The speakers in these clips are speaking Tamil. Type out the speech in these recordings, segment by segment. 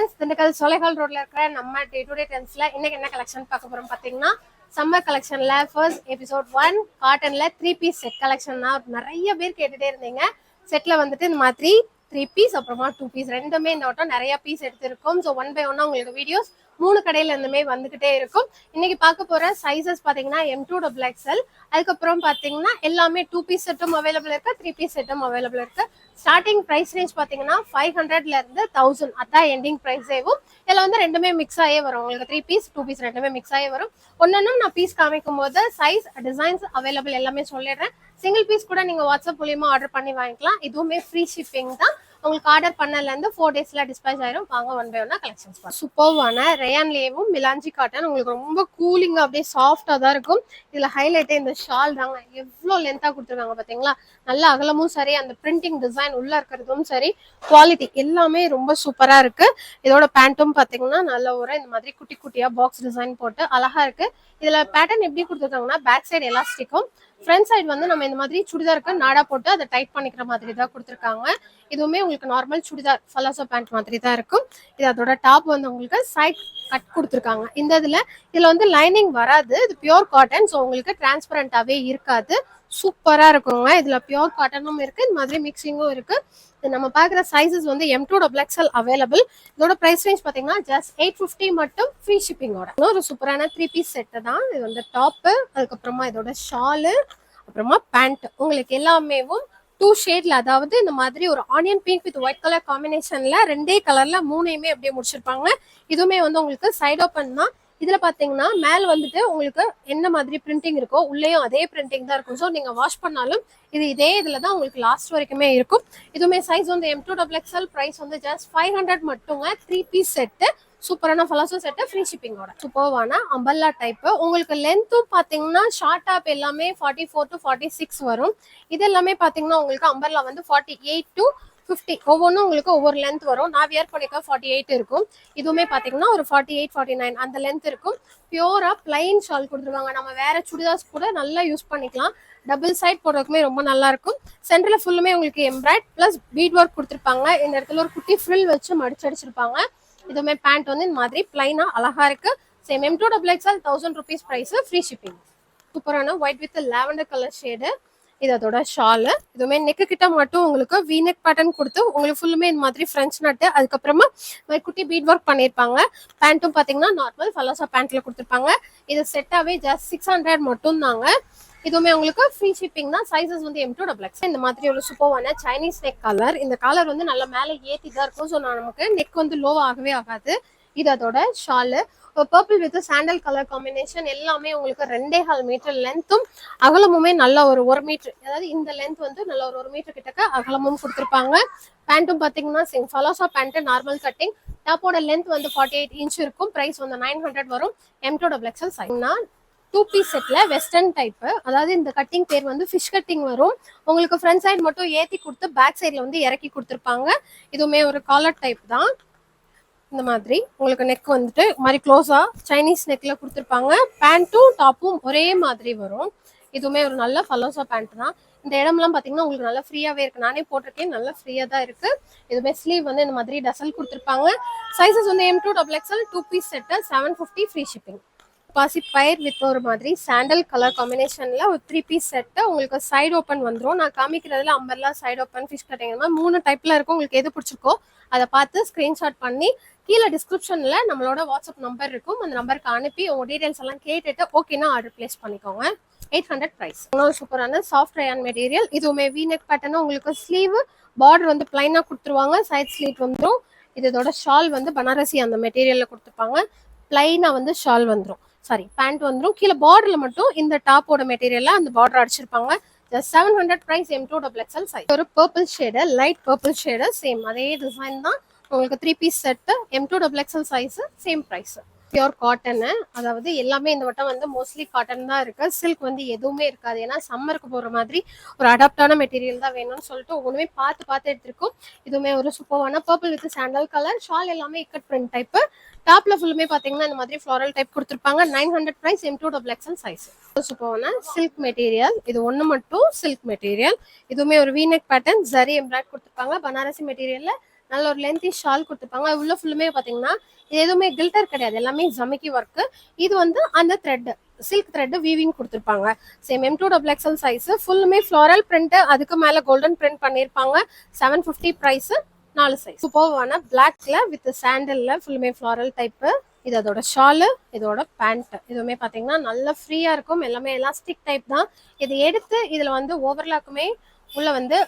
Friends, திண்டுக்கல் சோலைகால் ரோட்ல இருக்கிற நம்ம டே டு டே டென்ஸ்ல இன்னைக்கு என்ன கலெக்ஷன் பார்க்க போறோம் பாத்தீங்கன்னா சம்மர் கலெக்ஷன்ல ஃபர்ஸ்ட் எபிசோட் ஒன் காட்டன்ல த்ரீ பீஸ் செட் கலெக்ஷன் தான் நிறைய பேர் கேட்டுட்டே இருந்தீங்க. செட்ல வந்துட்டு இந்த மாதிரி த்ரீ பீஸ் அப்புறமா டூ பீஸ் ரெண்டுமே இந்த வட்டம் நிறைய பீஸ் எடுத்திருக்கோம். ஸோ ஒன் பை ஒன்னா உங்களுக்கு வீடியோஸ் மூணு கடையில இருந்துமே வந்துகிட்டே இருக்கும். இன்னைக்கு பார்க்க போற சைசஸ் பாத்தீங்கன்னா எம் டூ டபுள் எக்ஸ்எல் அதுக்கப்புறம் பாத்தீங்கன்னா எல்லாமே டூ பீஸ் செட்டும் அவைலபிள் இருக்கு த்ரீ பீஸ் செட்டும் அவைலபிள் இருக்கு. ஸ்டார்டிங் ப்ரைஸ் ரேஞ்ச் பாத்தீங்கன்னா ஃபைவ் ஹண்ட்ரட்ல இருந்து தௌசண்ட் அதான் எண்டிங் ப்ரைஸேவும் இதில் வந்து ரெண்டுமே மிக்ஸ் ஆகி வரும். உங்களுக்கு த்ரீ பீஸ் டூ பீஸ் ரெண்டுமே மிக்ஸ் ஆகி வரும். ஒன்னொன்னும் நான் பீஸ் காமிக்கும் போது சைஸ் டிசைன்ஸ் அவைலபிள் எல்லாமே சொல்லிடுறேன். சிங்கிள் பீஸ் கூட நீங்க வாட்ஸ்அப் மூலியமா ஆர்டர் பண்ணி வாங்கிக்கலாம். இதுவுமே ஃப்ரீ ஷிப்பிங் தான். உங்களுக்கு ஆர்டர் பண்ணலேருந்து ஃபோர் டேஸில் டிஸ்பேச் ஆயிரும். வாங்க ஒன் பை ஒன்னா கலெக்ஷன்ஸ் சூப்பர்வான ரேயான்லேயும் மிலாஞ்சி காட்டன் உங்களுக்கு ரொம்ப கூலிங்காக அப்படியே சாஃப்டாக தான் இருக்கும். இதில் ஹைலைட்டே இந்த ஷால் தாங்க. எவ்வளோ லென்த்தாக கொடுத்துருக்காங்க பார்த்தீங்களா நல்ல அகலமும் சரி அந்த பிரிண்டிங் டிசைன் உள்ள இருக்கிறதும் சரி குவாலிட்டி எல்லாமே ரொம்ப சூப்பராக இருக்குது இதோட பேண்ட்டும் பார்த்தீங்கன்னா நல்ல ஒரு இந்த மாதிரி குட்டி குட்டியாக பாக்ஸ் டிசைன் போட்டு அழகாக இருக்குது இதில் பேட்டர்ன் எப்படி கொடுத்துருக்காங்கன்னா பேக் சைடு எலாஸ்டிக்கும் ஃப்ரண்ட் சைடு வந்து நம்ம இந்த மாதிரி சுடிதாருக்கு நாடா போட்டு அதை டைட் பண்ணிக்கிற மாதிரி தான் கொடுத்துருக்காங்க. இதுவுமே உங்களுக்கு நார்மல் சுடிதார் ஃபலாசோ பேண்ட் மாதிரி தான் இருக்கும். இது அதோட டாப் வந்து உங்களுக்கு சைட் கட் கொடுத்துருக்காங்க. இந்த இதில் இதில் வந்து லைனிங் வராது. இது பியோர் காட்டன் ஸோ உங்களுக்கு டிரான்ஸ்பரண்டாகவே இருக்காது. சூப்பராக இருக்குங்க. இதில் பியோர் காட்டனும் இருக்கு. இந்த மாதிரி மிக்சிங்கும் இருக்குது நம்ம பார்க்குற சைஸஸ் வந்து M two double XL available இதோட பிரைஸ் ரேஞ்ச் பார்த்தீங்கன்னா ஜஸ்ட் எயிட் ஃபிஃப்டி மட்டும் ஃப்ரீ ஷிப்பிங்கோட ஒரு சூப்பரான த்ரீ பீஸ் செட்டு தான். இது வந்து டாப்பு அதுக்கப்புறமா இதோட ஷாலு அப்புறமா பேண்ட் உங்களுக்கு எல்லாமேவும் டூ ஷேட்ல அதாவது இந்த மாதிரி ஒரு onion pink with white colour காம்பினேஷன்ல ரெண்டே கலர்ல மூணையுமே அப்படியே முடிச்சிருப்பாங்க. இதுவுமே வந்து உங்களுக்கு சைட் ஓப்பன் தான். இதுல பாத்தீங்கன்னா மேல வந்துட்டு உங்களுக்கு என்ன மாதிரி பிரிண்டிங் இருக்கோ உள்ளேயும் அதே பிரிண்டிங் தான் இருக்கும். ஸோ நீங்க வாஷ் பண்ணாலும் இது இதே இதுல தான் உங்களுக்கு லாஸ்ட் வரைக்குமே இருக்கும். இதுவுமே சைஸ் வந்து M to double XL price வந்து ஜஸ்ட் ஃபைவ் ஹண்ட்ரட் மட்டுங்க. த்ரீ பீஸ் செட்டு சூப்பரான ஃபலாசோ செட்டு ஃப்ரீ ஷிப்பிங்கோட சூப்பர்வான அம்பல்லா டைப்பு உங்களுக்கு லென்த்தும் பார்த்தீங்கன்னா ஷார்ட் டாப் எல்லாமே forty four to forty six வரும். இது எல்லாமே பார்த்தீங்கன்னா உங்களுக்கு அம்பர்லா வந்து ஃபார்ட்டி எயிட் டு ஃபிஃப்டி ஒவ்வொன்றும் உங்களுக்கு ஒவ்வொரு லென்த் வரும். நான் வியர் பண்ணிக்க ஃபார்ட்டி எயிட் இருக்கும். இதுவுமே பார்த்தீங்கன்னா ஒரு ஃபார்ட்டி எயிட் ஃபார்ட்டி நைன் அந்த லென்த் இருக்கும். பியூரா பிளைன் ஷால் கொடுத்துருவாங்க. நம்ம வேற சுடிதார்ஸ் கூட நல்லா யூஸ் பண்ணிக்கலாம். டபுள் சைட் போடுறதுக்குமே ரொம்ப நல்லா இருக்கும். சென்டர்ல ஃபுல்லுமே உங்களுக்கு எம்ப்ராய்ட் பிளஸ் பீட் ஒர்க் கொடுத்துருப்பாங்க. இந்த இடத்துல ஒரு குட்டி ஃப்ரில் வச்சு மடிச்சு அடிச்சிருப்பாங்க. இதுவுமே பேண்ட் வந்து இந்த மாதிரி பிளைனா அழகா இருக்கு. Same M two double XL thousand rupees price free shipping சூப்பரான white with lavender colour shade இது அதோட ஷாலு இதுவுமே நெக்கு கிட்ட மட்டும் உங்களுக்கு வி நெக் பேட்டர்ன் கொடுத்து உங்களுக்கு ஃபுல்லுமே இந்த மாதிரி ஃப்ரெஞ்ச் நட்டு அதுக்கப்புறமா குட்டி பீட் ஒர்க் பண்ணியிருப்பாங்க. பேண்ட்டும் பார்த்தீங்கன்னா நார்மல் ஃபலோசா பேண்ட்டில் கொடுத்துருப்பாங்க. இது செட்டாகவே ஜஸ்ட் சிக்ஸ் ஹண்ட்ரட் மட்டும் தாங்க இதுவுமே உங்களுக்கு ஃப்ரீ ஷிப்பிங் தான். சைஸஸ் வந்து எம் டூ டபுள் எக்ஸ் இந்த மாதிரி ஒரு சூப்பரான சைனீஸ் நெக் கலர் இந்த கலர் வந்து நல்லா மேலே ஏற்றி தான் இருக்கும் ஸோ நமக்கு நெக் வந்து லோ ஆகவே ஆகாது. இது அதோட shawl purple with sandal colour combination எல்லாமே உங்களுக்கு ரெண்டே கால் மீட்டர் லென்த்தும் அகலமுமே நல்ல ஒரு ஒரு மீட்டர் அதாவது இந்த லென்த் வந்து நல்ல ஒரு ஒரு மீட்டர் கிட்டக்க அகலமும் கொடுத்துருப்பாங்க. பேண்ட்டும் பார்த்தீங்கன்னா சிங் ஃபலோசா பேண்ட்டு நார்மல் கட்டிங் டாப்போட லென்த் வந்து ஃபார்ட்டி எயிட் இன்ச் இருக்கும். ப்ரைஸ் வந்து நைன் ஹண்ட்ரட் வரும். எம் டூ டபுள் எக்ஸல் சைனா டூ பீஸ் செட்ல வெஸ்டர்ன் டைப்பு அதாவது இந்த கட்டிங் பேர் வந்து ஃபிஷ் கட்டிங் வரும். உங்களுக்கு ஃப்ரண்ட் சைடு மட்டும் ஏற்றி கொடுத்து பேக் சைடில் வந்து இறக்கி கொடுத்துருப்பாங்க. இதுவுமே ஒரு காலர் டைப் தான். இந்த மாதிரி. உங்களுக்கு நெக் வந்துட்டு இது மாதிரி க்ளோஸா சைனீஸ் நெக்ல கொடுத்துருப்பாங்க. பேண்ட்டும் டாப்பும் ஒரே மாதிரி வரும். இதுவுமே ஒரு நல்ல ஃபலோசா பேண்ட் தான். இந்த இடம்லாம் பார்த்தீங்கன்னா உங்களுக்கு நல்லா ஃப்ரீயாகவே இருக்கு. நானே போட்டிருக்கேன். நல்லா ஃப்ரீயாக தான் இருக்கு. இதுவுமே ஸ்லீவ் வந்து இந்த மாதிரி டசல் கொடுத்துருப்பாங்க. சைஸஸ் வந்து M two double XL two piece set seven fifty free shipping பாசி பயிர் வித் ஒரு மாதிரி சாண்டல் கலர் காம்பினேஷன்ல ஒரு த்ரீ பீஸ் செட்டு உங்களுக்கு சைடு ஓப்பன் வந்துடும் நான் காமிக்கிறதுல umbrella side open fish cutting மாதிரி மூணு டைப்ல இருக்கும். உங்களுக்கு எது பிடிச்சிருக்கோ அதை பார்த்து ஸ்கிரீன்ஷாட் பண்ணி கீழே டிஸ்கிரிப்ஷன்ல நம்மளோட வாட்ஸ்அப் நம்பர் இருக்கும். அந்த நம்பருக்கு அனுப்பி உங்க டீடைல்ஸ் எல்லாம் கேட்டுட்டு ஓகேனா ஆர்டர் பிளேஸ் பண்ணிக்கோங்க. எயிட் ஹண்ட்ரட் ப்ரைஸ் இன்னொரு சூப்பரான சாஃப்ட் ரயான் மெட்டீரியல் இதுவுமே வி நெக் பேட்டர்னா உங்களுக்கு ஸ்லீவ் பார்டர் வந்து பிளைனா கொடுத்துருவாங்க. சைட் ஸ்லீவ் வந்துடும் இதோட ஷால் வந்து பனாரசி அந்த மெட்டீரியல்ல கொடுத்துருப்பாங்க பிளைனா வந்து ஷால் வந்துடும் சாரி பேண்ட் வந்துடும் கீழே பார்டர்ல மட்டும் இந்த டாப்போட மெட்டீரியல்ல அந்த border அடிச்சிருப்பாங்க. Just seven hundred price M two double XL size ஒரு purple shade light purple shade same அதே டிசைன் தான். உங்களுக்கு three piece set M two double XL size same price pure cotton அதாவது எல்லாமே இந்த வட்டம் வந்து மோஸ்ட்லி காட்டன் தான் இருக்கு. சில்க் வந்து எதுவுமே இருக்காது. ஏன்னா சம்மருக்கு போற மாதிரி ஒரு அடாப்டான மெட்டீரியல் தான் வேணும்னு சொல்லிட்டு ஒவ்வொன்றுமே பார்த்து பார்த்து எடுத்திருக்கோம். இதுவுமே ஒரு சூப்பரான purple with sandal colour shawl எல்லாமே இக்கட் பிரிண்ட் டைப் டாப்ல ஃபுல்லுமே பாத்தீங்கன்னா இந்த மாதிரி ஃப்ளோரல் டைப் கொடுத்துருப்பாங்க. Nine hundred price M two double XL size சூப்பரான சில்க் மெட்டீரியல் இது ஒன்று மட்டும் சில்க் மெட்டீரியல் இதுவுமே ஒரு வீனெக் பேட்டர்ன் ஜரி எம்ப்ராய்ட் கொடுத்துருப்பாங்க. பனாரசி மெட்டீரியல்ல நல்ல ஒரு லென்த்தி ஷால் கொடுத்துருப்பாங்க. அது உள்ள ஃபுல்லுமே பார்த்தீங்கன்னா இது எதுவுமே கில்டர் கிடையாது. எல்லாமே ஜமிக்கி ஒர்க்கு இது வந்து அந்த த்ரெட்டு சில்க் த்ரெட் வீவிங் கொடுத்துருப்பாங்க. Same M two double XL size ஃபுல்லுமே ஃப்ளாரல் பிரிண்ட் அதுக்கு மேலே கோல்டன் பிரிண்ட் பண்ணியிருப்பாங்க செவன் ஃபிஃப்டி ப்ரைஸ் நாலு சைஸ் சூப்பர்வான பிளாக்ல வித் சாண்டல்ல ஃபுல்லுமே ஃப்ளாரல் டைப்பு இது அதோட ஷாலு இதோட பேண்ட் இதுவுமே பார்த்தீங்கன்னா நல்லா ஃப்ரீயாக இருக்கும். எல்லாமே எலாஸ்டிக் டைப் தான். இது எடுத்து இதில் வந்து ஓவர்லாக்குமே உள்ள வந்து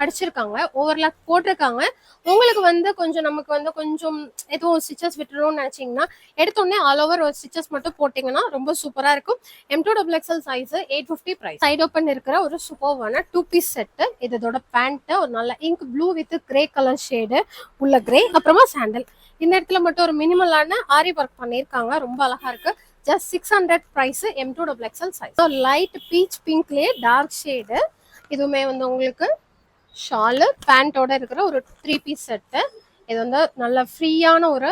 அடிச்சிருக்காங்க ஓவர்லாக் போட்டிருக்காங்க. உங்களுக்கு வந்து கொஞ்சம் நமக்கு வந்து கொஞ்சம் எதுவும் ஸ்டிச்சஸ் விட்டுணும்னு நினச்சிங்கன்னா எடுத்தோடனே ஆல் ஓவர் ஒரு ஸ்டிச்சஸ் மட்டும் போட்டிங்கன்னா ரொம்ப சூப்பராக இருக்கும். M two double XL size eight fifty price side open இருக்கிற ஒரு சூப்பர்வான டூ பீஸ் செட்டு இதோட பேண்ட்டு ஒரு நல்ல ink blue with grey colour shade உள்ள கிரே அப்புறமா சாண்டல் இந்த இடத்துல மட்டும் ஒரு மினிமலான ஆரி ஒர்க் பண்ணியிருக்காங்க. ரொம்ப அழகா இருக்கு. Just six hundred price M two double XL size light peach பிங்க்லேயே dark shade இதுவுமே வந்து உங்களுக்கு ஷாலு பேண்ட்டோட இருக்கிற ஒரு த்ரீ பீஸ் செட்டு இது வந்து நல்ல ஃப்ரீயான ஒரு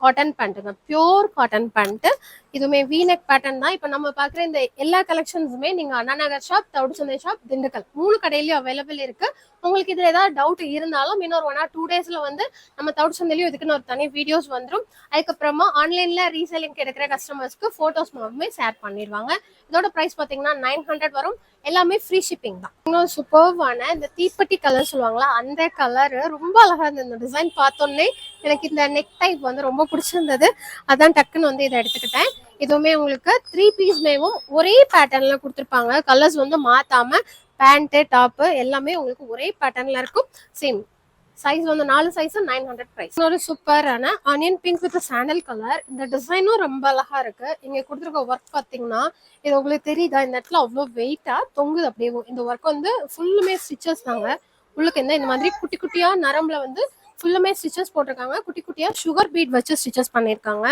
காட்டன் பேண்ட்டுங்க பியோர் காட்டன் பேண்ட்டு இதுவுமே வீனக் பேட்டர்ன் தான். இப்போ நம்ம பார்க்குற இந்த எல்லா கலெக்ஷன்ஸுமே நீங்கள் அண்ணா நகர் ஷாப் தவுடுச்சந்தை ஷாப் திண்டுக்கல் மூணு கடையிலையும் அவைலபிள் இருக்கு. உங்களுக்கு இதில் ஏதாவது டவுட் இருந்தாலும் இன்னொரு ஒன் ஆர் டூ டேஸில் வந்து நம்ம தவுடுச்சந்தையிலையும் இதுக்குன்னு ஒரு தனி வீடியோஸ் வந்துடும் அதுக்கப்புறமா ஆன்லைனில் ரீசேலிங் எடுக்கிற கஸ்டமர்ஸ்க்கு ஃபோட்டோஸ் மூலமே ஷேர் பண்ணிடுவாங்க. இதோட ப்ரைஸ் பார்த்தீங்கன்னா நைன் ஹண்ட்ரட் வரும். எல்லாமே ஃப்ரீ ஷிப்பிங் தான். இன்னும் சூப்பர்வான இந்த தீப்பெட்டி கலர் சொல்லுவாங்களா அந்த கலர் ரொம்ப அழகா இருந்தது. இந்த டிசைன் பார்த்தோன்னே எனக்கு இந்த நெக் டைப் வந்து ரொம்ப பிடிச்சிருந்தது. அதான் டக்குன்னு வந்து இதை எடுத்துக்கிட்டேன். இதுவுமே உங்களுக்கு த்ரீ பீஸ்மேவும் ஒரே பேட்டர்ன்ல கொடுத்துருப்பாங்க. கலர்ஸ் வந்து மாத்தாம பேண்ட்டு டாப்பு எல்லாமே உங்களுக்கு ஒரே பேட்டர்ன்ல இருக்கும். சேம் சைஸ் வந்து நாலு சைஸ் நைன் ஹண்ட்ரட் ப்ரைஸ் ஒரு சூப்பரான onion pink with sandal colour இந்த டிசைனும் ரொம்ப அழகா இருக்கு. இங்க கொடுத்துருக்க ஒர்க் பாத்தீங்கன்னா இது உங்களுக்கு தெரியுதா? இந்த இடத்துல அவ்வளோ வெயிட்டா தொங்குது அப்படியே. இந்த ஒர்க் வந்து ஃபுல்லுமே ஸ்டிச்சஸ் தாங்க. உள்ளுக்கு என்ன இந்த மாதிரி குட்டி குட்டியா நரம்புல வந்து ஃபுல்லுமே ஸ்டிச்சஸ் போட்டிருக்காங்க. குட்டி குட்டியாக சுகர் பீட் வச்சு ஸ்டிச்சஸ் பண்ணியிருக்காங்க.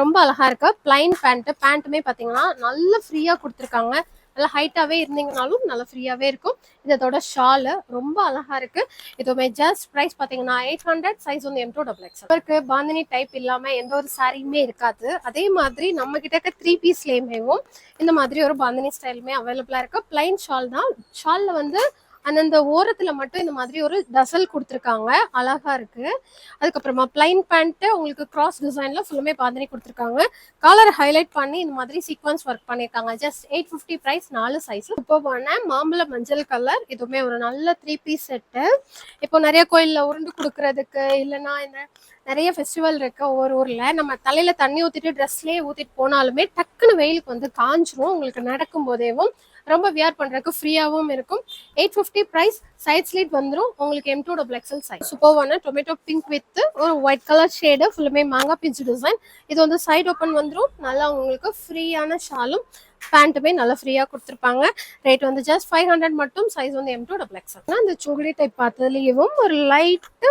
ரொம்ப அழகாக இருக்கு. பிளைன் பேண்ட்டு பேண்ட்டுமே பார்த்தீங்கன்னா நல்ல ஃப்ரீயாக கொடுத்துருக்காங்க. நல்லா ஹைட்டாகவே இருந்தீங்கனாலும் நல்லா ஃப்ரீயாகவே இருக்கும். இதோட ஷாலு ரொம்ப அழகாக இருக்குது இதுவுமே ஜஸ்ட் ப்ரைஸ் பார்த்தீங்கன்னா எயிட் ஹண்ட்ரட் சைஸ் வந்து எம் டூ டபுள் எக்ஸ் இருக்கு பாந்தினி டைப் இல்லாமல் எந்த ஒரு சாரியுமே இருக்காது. அதே மாதிரி நம்ம கிட்ட இருக்க த்ரீ பீஸ்லேயுமேவும் இந்த மாதிரி ஒரு பாந்தினி ஸ்டைலுமே அவைலபிளாக இருக்குது பிளைன் ஷால் தான் ஷாலில் வந்து அந்தந்த ஓரத்துல மட்டும் இந்த மாதிரி ஒரு டசல் கொடுத்துருக்காங்க. அழகா இருக்கு. அதுக்கப்புறமா பிளைன் பேண்ட்டு உங்களுக்கு கிராஸ் டிசைன்ல ஃபுல்லுமே பாந்தினி கொடுத்துருக்காங்க. காலர் ஹைலைட் பண்ணி இந்த மாதிரி சீக்வன்ஸ் ஒர்க் பண்ணியிருக்காங்க. ஜஸ்ட் எயிட் ஃபிஃப்டி ப்ரைஸ் நாலு சைஸ் சூப்பர்வான மாம்பழ மஞ்சள் கலர் இதுவுமே ஒரு நல்ல த்ரீ பீஸ் செட்டு இப்போ நிறைய கோயிலில் உருண்டு கொடுக்கறதுக்கு இல்லைன்னா என்ன நிறைய ஃபெஸ்டிவல் இருக்கு ஒவ்வொரு ஊர்ல. நம்ம தலையில தண்ணி ஊத்திட்டு ட்ரெஸ்லயே ஊத்திட்டு போனாலுமே டக்குன்னு வெயிலுக்கு வந்து காஞ்சிரும். உங்களுக்கு நடக்கும் போதேவும் ரொம்ப வியர் பண்றதுக்கு ஃப்ரீயாவும் இருக்கும். Eight fifty price side slit வந்துடும் உங்களுக்கு M two double XL size சூப்பர்வான tomato pink with ஒரு ஒயிட் கலர் ஷேடு ஃபுல்லுமே மாங்காய் பிஞ்சு டிசைன் இது வந்து சைடு ஓப்பன் வந்துடும் நல்லா உங்களுக்கு ஃப்ரீயான ஷாலும் பேண்ட்டுமே நல்லா ஃப்ரீயாக கொடுத்துருப்பாங்க. ரேட் வந்து ஜஸ்ட் ஃபைவ் ஹண்ட்ரட் மட்டும். சைஸ் வந்து எம் டூ டபுள் எக்ஸல் அந்த சுங்குடி டைப் பார்த்ததுலேயும் ஒரு லைட்டு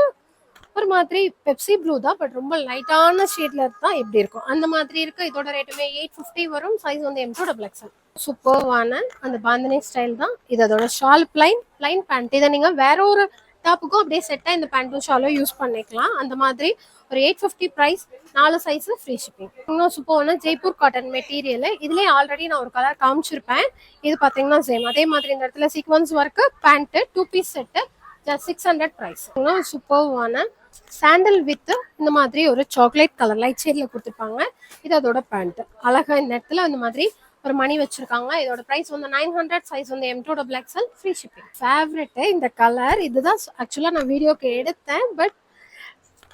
ஒரு மாதிரி பெப்சி ப்ளூ தான் பட் ரொம்ப லைட்டான ஷேட்ல தான் எப்படி இருக்கும்? அந்த மாதிரி இருக்கு இதோட ரேட்டுமே எயிட் ஃபிஃப்டி வரும். சைஸ் வந்து எம் டூ டபுள் எக்ஸல் சூப்பர்வான அந்த பாந்தனி ஸ்டைல் தான். இது அதோட ஷால் பிளைன் பிளைன் பேண்ட் இதை நீங்க வேற ஒரு டாப்புக்கும் அப்படியே செட்டாக இந்த பேண்ட்டும் ஷாலும் யூஸ் பண்ணிக்கலாம். அந்த மாதிரி ஒரு எயிட் ஃபிஃப்டி ப்ரைஸ் நாலு சைஸ் ஃப்ரீ ஷிப்பிங் இன்னும் சூப்பர்வான ஜெய்ப்பூர் காட்டன் மெட்டீரியல் இதுலேயே ஆல்ரெடி நான் ஒரு கலர் காமிச்சிருப்பேன். இது பார்த்தீங்கன்னா சேம் அதே மாதிரி இந்த இடத்துல sequence work pant two piece set just six hundred price இன்னும் சூப்பர்வான சாண்டல் வித் இந்த மாதிரி ஒரு சாக்லேட் கலர் லைட் ஷேட்ல கொடுத்துருப்பாங்க. இது அதோட பேண்ட் அழகா இந்த இடத்துல இந்த மாதிரி ஒரு மணி வச்சிருக்காங்க. இதோட பிரைஸ் வந்து நைன் ஹண்ட்ரட் சைஸ் வந்து எம் பிளாக் செல் ஃப்ரீ ஷிப்பிங் ஃபேவரெட்டு இந்த கலர் இதுதான் ஆக்சுவலாக நான் வீடியோக்கு எடுத்தேன். பட்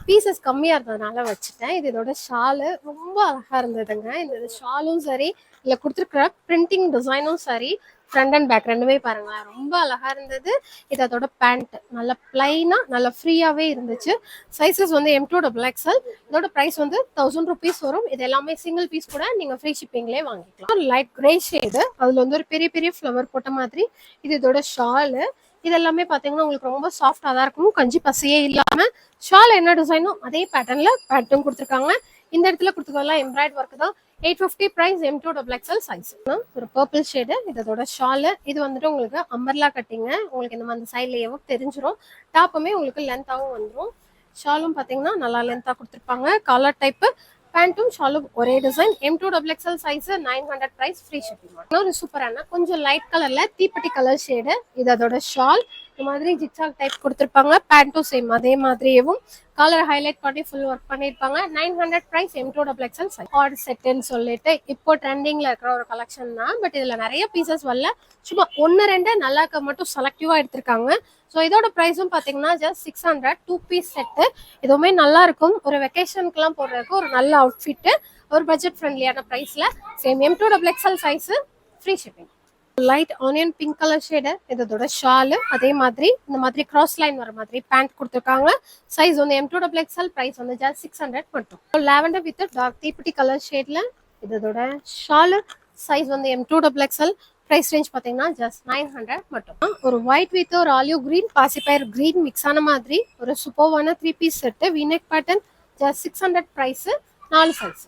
பீசஸ் கம்மியாக இருந்ததுனால வச்சுட்டேன். இது இதோட ஷாலு ரொம்ப அழகாக இருந்ததுங்க. இந்த ஷாலும் சரி இல்லை கொடுத்துருக்குற பிரிண்டிங் டிசைனும் சரி ஃப்ரண்ட் அண்ட் பேக் ரெண்டுமே பாருங்களேன். ரொம்ப அழகா இருந்தது. இது அதோட பேண்ட் நல்ல பிளைனா நல்ல ஃப்ரீயாவே இருந்துச்சு. சைஸஸ் வந்து எம் டூ டபுள் எக்ஸல் இதோட ப்ரைஸ் வந்து தௌசண்ட் ருபீஸ் வரும். இது எல்லாமே சிங்கிள் பீஸ் கூட நீங்க ஃப்ரீ ஷிப்பிங்லேயே வாங்கிக்கலாம். லைட் கிரே ஷேடு அதுல வந்து ஒரு பெரிய பெரிய ஃப்ளவர் போட்ட மாதிரி. இது இதோட ஷாலு இது எல்லாமே பார்த்தீங்கன்னா உங்களுக்கு ரொம்ப சாஃப்டாக தான் இருக்கும். கஞ்சி பசையே இல்லாம. ஷால் என்ன டிசைனோ அதே பேட்டர்ன்ல பேட்டும் கொடுத்துருக்காங்க. இந்த இடத்துல கொடுத்துக்கலாம். எம்ப்ராய்ட் ஒர்க் தான். Eight fifty price M two double XL size ஒரு பர்பிள் ஷேடு இதோட ஷாலு இது வந்துட்டு உங்களுக்கு அம்பர்லா கட்டிங்க உங்களுக்கு இந்த மாதிரி சைடில் எவ்வளோ தெரிஞ்சிடும் டாப்புமே உங்களுக்கு லென்த்தாகவும் வந்துடும் ஷாலும் பார்த்தீங்கன்னா நல்லா லென்த்தாக கொடுத்துருப்பாங்க. காலர் டைப்பு பேண்ட்டும் ஷாலும் ஒரே design M two double XL size nine hundred price free shipping இன்னொரு சூப்பரான கொஞ்சம் லைட் கலரில் தீப்பெட்டி கலர் ஷேடு இது அதோட ஷால் இந்த மாதிரி ஜிக்ஸாக் டைப் கொடுத்துருப்பாங்க பேண்ட்டும் சேம் அதே மாதிரியேவும். காலர் ஹைலைட் பண்ணி ஃபுல் ஒர்க் பண்ணியிருப்பாங்க. Nine hundred price M two double XL art செட்டுன்னு சொல்லிட்டு இப்போ ட்ரெண்டிங்ல இருக்கிற ஒரு கலெக்ஷன் தான். பட் இதுல நிறைய பீசஸ் வரல. சும்மா ஒன்று ரெண்டு நல்லா இருக்க மட்டும் செலக்டிவாக எடுத்திருக்காங்க. ஸோ இதோட ப்ரைஸும் பார்த்தீங்கன்னா just six hundred two piece set இதுவுமே நல்லா இருக்கும். ஒரு வெக்கேஷனுக்குலாம் போடுறதுக்கு ஒரு நல்ல அவுட்ஃபிட்டு ஒரு பட்ஜெட் ஃப்ரெண்ட்லியான ப்ரைஸில் same M two double XL size free shipping light onion pink colour shade இதோட ஷாலு அதே மாதிரி இந்த மாதிரி கிராஸ் லைன் வர மாதிரி பேண்ட் கொடுத்துருக்காங்க. சைஸ் வந்து M two double XL price வந்து ஜஸ்ட் சிக்ஸ் ஹண்ட்ரட் மட்டும். லாவெண்டர் வித் டார்க் தீப்பிட்டி கலர் ஷேட்ல இதோட ஷாலு சைஸ் வந்து M two double XL price range பார்த்தீங்கன்னா ஜஸ்ட் நைன் ஹண்ட்ரட் மட்டும். ஒரு ஒயிட் வித் ஒரு ஆலிவ் கிரீன் பாசிப்பயர் கிரீன் மிக்ஸ் ஆன மாதிரி ஒரு சூப்பர்வான three piece set V neck pattern just six hundred price நாலு சைஸ்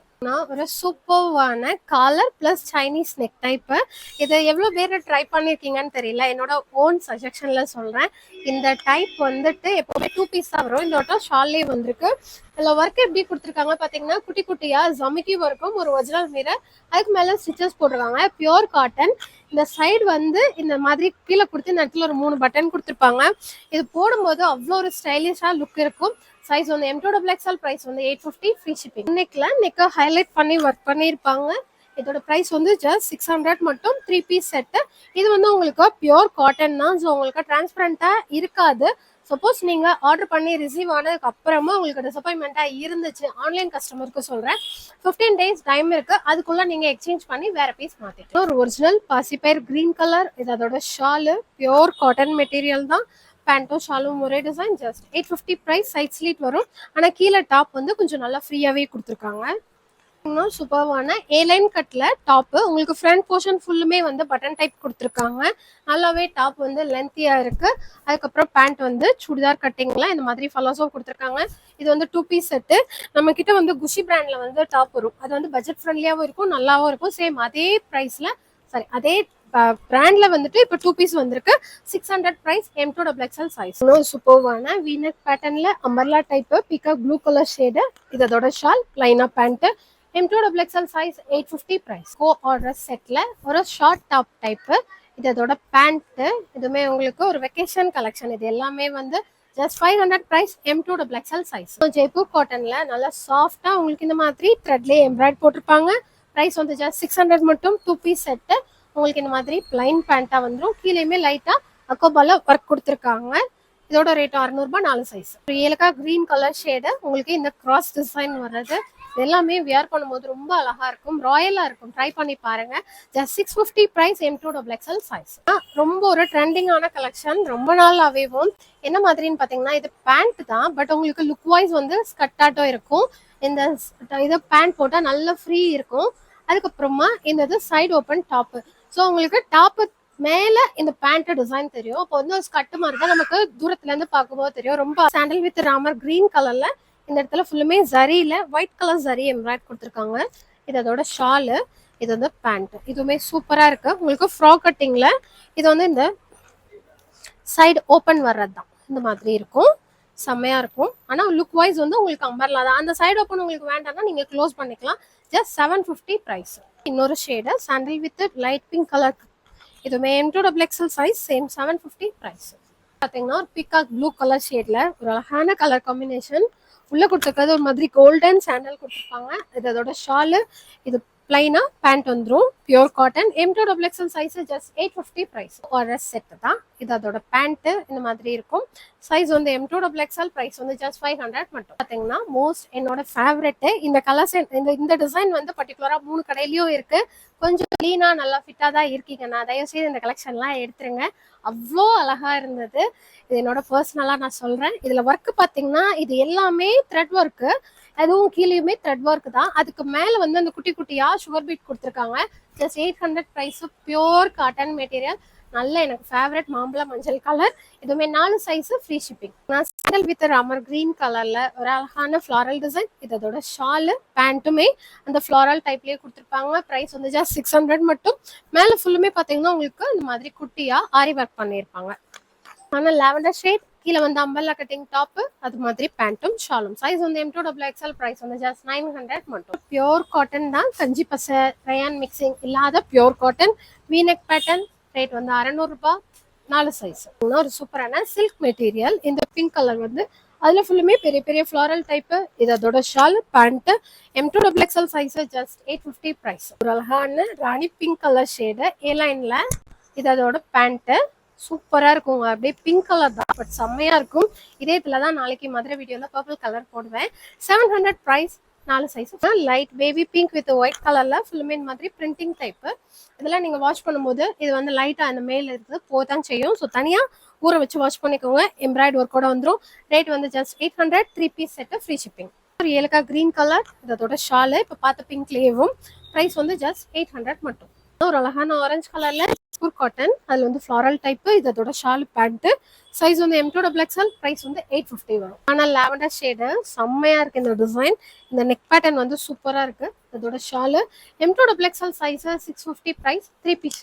ஒரு சூப்பர்வான collar plus Chinese neck type இது எவ்வளோ பேர் ட்ரை பண்ணியிருக்கீங்கன்னு தெரியல. என்னோட ஓன் சஜஷனில் சொல்கிறேன் இந்த டைப் வந்துட்டு எப்போவுமே டூ பீஸ் தான் வரும். இந்த வட்டம் ஷால்லே வந்திருக்கு. இதில் ஒர்க் எப்படி கொடுத்துருக்காங்க பார்த்தீங்கன்னா குட்டி குட்டியாக ஜமிக்கி ஒர்க்கும் ஒரு ஒரிஜினல் மீரர் அதுக்கு மேலே ஸ்டிச்சஸ் போட்டிருக்காங்க. பியோர் காட்டன் இந்த சைடு வந்து இந்த மாதிரி கீழே கொடுத்து இந்த இடத்துல ஒரு மூணு பட்டன் கொடுத்துருப்பாங்க. இது போடும்போது அவ்வளோ ஒரு ஸ்டைலிஷாக லுக் இருக்கும். சைஸ் வந்து M two double XL price வந்து எயிட் ஃபிஃப்டி ஃப்ரீ ஷிப்பிங் நெக்ல நெக்கை ஹைலைட் பண்ணி ஒர்க் பண்ணியிருப்பாங்க. இதோட ப்ரைஸ் வந்து ஜஸ்ட் சிக்ஸ் ஹண்ட்ரட் மட்டும் த்ரீ பீஸ் செட்டு இது வந்து உங்களுக்கு பியோர் காட்டன் தான். ஸோ உங்களுக்கு டிரான்ஸ்பரண்ட்டாக இருக்காது. சப்போஸ் நீங்கள் ஆர்டர் பண்ணி ரிசீவ் ஆனதுக்கு அப்புறமா உங்களுக்கு டிசப்பாயின்மெண்ட்டாக இருந்துச்சு. ஆன்லைன் கஸ்டமருக்கு சொல்கிறேன் ஃபிஃப்டீன் டேஸ் டைம் இருக்குது அதுக்குள்ளே நீங்கள் எக்ஸ்சேஞ்ச் பண்ணி வேறு பீஸ் மாற்றிக்கலாம் ஒரு ஒரிஜினல் பாசிப்பயர் க்ரீன் கலர் இது அதோட ஷாலு பியோர் காட்டன் மெட்டீரியல் தான். பேண்ட்டும் ஷாலும் ஒரே design just eight fifty price side slit வரும். ஆனால் கீழே டாப் வந்து கொஞ்சம் நல்லா ஃப்ரீயாகவே கொடுத்துருக்காங்க. இன்னும் சூப்பர்வான ஏ லைன் கட்டில் டாப்பு உங்களுக்கு ஃப்ரண்ட் போர்ஷன் ஃபுல்லுமே வந்து பட்டன் டைப் கொடுத்துருக்காங்க. நல்லாவே டாப் வந்து லென்த்தியாக இருக்குது அதுக்கப்புறம் பேண்ட் வந்து சுடிதார் கட்டிங்கில் இந்த மாதிரி ஃபலோஸும் கொடுத்துருக்காங்க. இது வந்து டூ பீஸ் செட்டு நம்ம கிட்ட வந்து குஷி பிராண்டில் வந்து டாப் வரும். அது வந்து பட்ஜெட் ஃப்ரெண்ட்லியாகவும் இருக்கும் நல்லாவும் இருக்கும். சேம் அதே ப்ரைஸில் சாரி அதே பிராண்ட்ல வந்துட்டு இப்போ டூ பீஸ் வந்திருக்கு. Six hundred price M two double XL size இன்னும் சூப்பர்வான வீனக் பேட்டர்ன்ல umbrella type peacock blue colour shade இதோட ஷால் லைனா pant M two double XL size eight fifty price co order செட்ல ஒரு ஷார்ட் டாப் டைப்பு இதோட பேண்ட்டு இதுவுமே உங்களுக்கு ஒரு வெக்கேஷன் கலெக்ஷன் இது எல்லாமே வந்து just five hundred price M two double XL size Jaipur காட்டன்ல நல்லா சாஃப்டா உங்களுக்கு இந்த மாதிரி த்ரெட்லேயே எம்ப்ராய்ட் போட்டிருப்பாங்க. ப்ரைஸ் வந்து ஜஸ்ட் சிக்ஸ் ஹண்ட்ரட் மட்டும் டூ பீஸ் செட்டு உங்களுக்கு இந்த மாதிரி பிளைன் பேண்ட்டாக வந்துடும் கீழேயுமே லைட்டாக அக்கோபால ஒர்க் கொடுத்துருக்காங்க. இதோட ரேட் அறுநூறுபா நாலு சைஸ் ஏழுக்கா க்ரீன் கிரீன் கலர் ஷேடு உங்களுக்கு இந்த கிராஸ் டிசைன் வர்றது. எல்லாமே வியர் பண்ணும்போது ரொம்ப அழகா இருக்கும். ராயலா இருக்கும். ட்ரை பண்ணி பாருங்க. Just six fifty price M two double XL size ரொம்ப ஒரு ட்ரெண்டிங்கான கலெக்ஷன் ரொம்ப நாளாவேவும் என்ன மாதிரின்னு பார்த்தீங்கன்னா இது பேண்ட் தான். பட் உங்களுக்கு லுக் வைஸ் வந்து ஸ்கட்டாட்டம் இருக்கும். இந்த இதை பேண்ட் போட்டால் நல்ல ஃப்ரீ இருக்கும். அதுக்கப்புறமா இந்த இது சைடு ஓப்பன் டாப்பு ஸோ உங்களுக்கு டாப்பு மேல இந்த பேண்ட் டிசைன் தெரியும். அப்போ வந்து ஒரு ஸ்கட்டு மாதிரி தான் நமக்கு தூரத்துல இருந்து பார்க்கும்போது தெரியும். ரொம்ப சாண்டல் வித் ராமர் கிரீன் கலர்ல இந்த இடத்துல ஃபுல்லுமே ஜரியில ஒயிட் கலர் ஜரி எம்ப்ராய்ட் கொடுத்துருக்காங்க. இது அதோட ஷாலு இது வந்து பேண்ட் இதுவுமே சூப்பரா இருக்கு. உங்களுக்கு ஃப்ராக் கட்டிங்ல இது வந்து இந்த சைடு ஓப்பன் வர்றது தான் இந்த மாதிரி இருக்கும். செம்மையா இருக்கும். ஆனால் லுக் வைஸ் வந்து உங்களுக்கு அம்பர்லா தான். அந்த சைடு ஓப்பன் உங்களுக்கு வேண்டாம்னா நீங்க க்ளோஸ் பண்ணிக்கலாம். ஜஸ்ட் செவன் ஃபிஃப்டி ப்ரைஸ் இன்னொரு shade sandal with light pink colour இது ma'am to double XL size same seven fifty price பார்த்தீங்கன்னா ஒரு பிக்காக் ப்ளூ கலர் ஷேட்ல ஒரு அழகான கலர் காம்பினேஷன் உள்ள கொடுத்துருக்கிறது ஒரு மாதிரி கோல்டன் சாண்டல் கொடுத்துருப்பாங்க. இது அதோட ஷாலு இது பிளைனா பேண்ட் வந்துடும் pure cotton M to double XL size just eight fifty price ஒரு செட்டு தான். இது அதோட பேண்ட்டு இந்த மாதிரி இருக்கும். சைஸ் வந்து M to double XL price வந்து ஜஸ்ட் ஃபைவ் ஹண்ட்ரட் மட்டும். பார்த்தீங்கன்னா மோஸ்ட் என்னோட ஃபேவரெட்டு இந்த கலர்ஸ் இந்த இந்த டிசைன் வந்து பர்டிகுலராக மூணு கடையிலையும் இருக்கு. கொஞ்சம் க்ளீனாக நல்லா ஃபிட்டாக தான் இருக்கீங்க. நான் தயவுசெய்து இந்த கலெக்ஷன்லாம் எடுத்துருங்க. அவ்வளோ அழகா இருந்தது. இது என்னோட பர்சனலாக நான் சொல்கிறேன் இதில் ஒர்க்கு பார்த்தீங்கன்னா இது எல்லாமே த்ரெட் ஒர்க்கு அதுவும் கீழேயுமே த்ரெட் ஒர்க் தான். அதுக்கு மேலே வந்து அந்த குட்டி குட்டியாக சுகர் பீட் கொடுத்துருக்காங்க. Just eight hundred price pure cotton material நல்ல எனக்கு ஃபேவரட் மாம்பழம் மஞ்சள் கலர் இதுவுமே நாலு சைஸு ஃப்ரீ ஷிப்பிங் நான் சாண்டல் வித் ராமர் கிரீன் கலரில் ஒரு அழகான ஃப்ளாரல் டிசைன் இதோட ஷாலு பேண்ட்டுமே அந்த ஃப்ளாரல் டைப்லேயே கொடுத்துருப்பாங்க. ப்ரைஸ் வந்து ஜஸ்ட் சிக்ஸ் ஹண்ட்ரட் மட்டும். மேலே ஃபுல்லுமே பார்த்தீங்கன்னா உங்களுக்கு இந்த மாதிரி குட்டியாக ஆரி ஒர்க் பண்ணியிருப்பாங்க. ஆனால் லாவெண்டர் ஷேட் கீழே வந்து அம்பல்லா கட்டிங் டாப்பு அது மாதிரி பேண்ட்டும் ஷாலும் சைஸ் வந்து M to double XL price வந்து ஜஸ்ட் நைன் ஹண்ட்ரட் மட்டும். பியோர் காட்டன் தான். கஞ்சி பசை ரயான் மிக்சிங் இல்லாத pure cotton V neck pattern rate வந்து அறநூறுபா நாலு சைஸ் ஒரு சூப்பரான சில்க் மெட்டீரியல் இந்த பிங்க் கலர் வந்து அதுல ஃபுல்லுமே பெரிய பெரிய ஃப்ளாரல் டைப்பு இது அதோட shawl pant M to double XL size just eight fifty price ஒரு அழகான ராணி பிங்க் கலர் ஷேடு ஏ லைனில் இது அதோட பேண்ட்டு சூப்பராக இருக்குங்க அப்படியே பிங்க் கலர் தான் பட் செம்மையா இருக்கும். இதே இதுல தான் நாளைக்கு மதுரை வீடியோவில் பர்பிள் கலர் போடுவேன். செவன் ஹண்ட்ரட் ப்ரைஸ் நாலு size light baby pink with white கலர்ல ஃபிலிமின் மாதிரி பிரிண்டிங் டைப்பு இதெல்லாம் நீங்க வாஷ் பண்ணும்போது இது வந்து லைட்டா அந்த மேல இருக்குது போதான் செய்யும். ஸோ தனியா ஊற வச்சு வாஷ் பண்ணிக்கோங்க. எம்ப்ராய்டு ஒர்க்கோட வந்துடும் ரேட் வந்து just eight hundred three piece set free shipping ஒரு ஏழுக்கா கிரீன் கலர் இதோட ஷாலு இப்போ பார்த்த பிங்க்லேயும் ப்ரைஸ் வந்து ஜஸ்ட் எயிட் ஹண்ட்ரட் மட்டும். ஒரு அழகான ஆரஞ்சு கலர்ல பியூர் காட்டன் அதுல வந்து ஃப்ளாரல் டைப் இதோட ஷால் பேண்ட் சைஸ் வந்து M to double XL price வந்து எயிட் ஃபிஃப்டி வரும். ஆனால் லாவெண்டர் ஷேடு செம்மையா இருக்கு இந்த டிசைன் இந்த நெக் பேட்டர்ன் வந்து சூப்பரா இருக்கு. இதோட shawl M to double XL size six fifty price three piece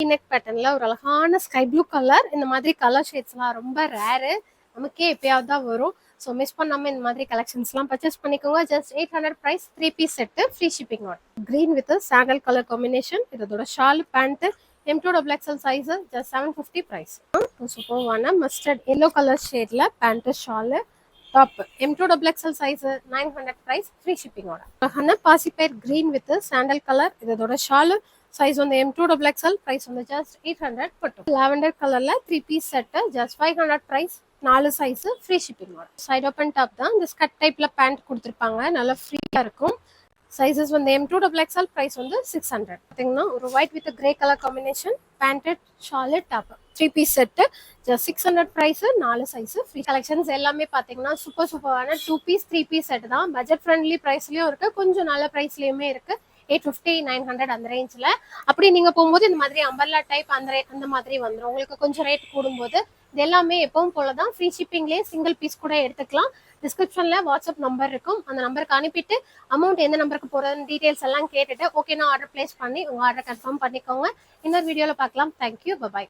neck பேட்டர்ன்ல ஒரு அழகான ஸ்கை ப்ளூ கலர் இந்த மாதிரி கலர் ஷேட்ஸ்லாம் ரொம்ப ரேரு நமக்கே எப்பயாவது தான் வரும். ஸோ மிஸ் பண்ணாம இந்த மாதிரி கலெக்ஷன்ஸ்லாம் பர்ச்சேஸ் பண்ணிக்கோங்க. Just eight hundred price three piece set free shipping one green with sandal colour combination இதோட shawl pant M to double XL size just seven fifty price சூப்பர்வான mustard yellow colour ஷேட்ல pant shawl top M to double XL size nine hundred price free ஷிப்பிங்கோட அழகான பாசிப்பேர் க்ரீன் வித் சாண்டல் கலர் இதோட ஷாலு சைஸ் வந்து M to double XL price வந்து ஜஸ்ட் எயிட் ஹண்ட்ரட் போட்டோம். லாவெண்டர் கலர்ல three piece set just five hundred price நாலு சைஸ் ஃப்ரீ ஷிப்பிங் வரும் சைட் ஓப்பன் டாப் தான். இந்த ஸ்கட் டைப்ல பேண்ட் கொடுத்துருப்பாங்க. நல்லா ஃப்ரீயா இருக்கும். சைஸஸ் வந்து M to double XL price வந்து சிக்ஸ் ஹண்ட்ரட் பார்த்தீங்கன்னா ஒரு white with grey colour combination banded shawl top three piece set just six hundred price நாலு சைஸ் ஃப்ரீ கலெக்ஷன்ஸ் எல்லாமே பார்த்தீங்கன்னா சூப்பர் சூப்பரான two piece three piece set தான். பட்ஜெட் ஃப்ரெண்ட்லி ப்ரைஸ்லயும் இருக்கு. கொஞ்சம் நல்ல ப்ரைஸ்லயுமே இருக்கு. எயிட் ஃபிஃப்டி நைன் ஹண்ட்ரட் அந்த ரேஞ்சில் அப்படி நீங்கள் போகும்போது இந்த மாதிரி அம்பர்லா டைப் அந்த அந்த மாதிரி வந்துடும் உங்களுக்கு கொஞ்சம் ரேட் கூடும்போது. இது எல்லாமே எப்பவும் போல தான் ஃப்ரீ ஷிப்பிங்லேயே சிங்கிள் பீஸ் கூட எடுத்துக்கலாம். டிஸ்கிரிப்ஷனில் வாட்ஸ்அப் நம்பர் இருக்கும். அந்த நம்பருக்கு அனுப்பிட்டு அமௌண்ட் எந்த நம்பருக்கு போகிறதுன்னு டீட்டெயில்ஸ் எல்லாம் கேட்டுட்டு ஓகேனா ஆர்டர் பிளேஸ் பண்ணி உங்கள் ஆர்டர் கன்ஃபார்ம் பண்ணிக்கோங்க. இன்னொரு வீடியோவில் பார்க்கலாம். Thank you bye bye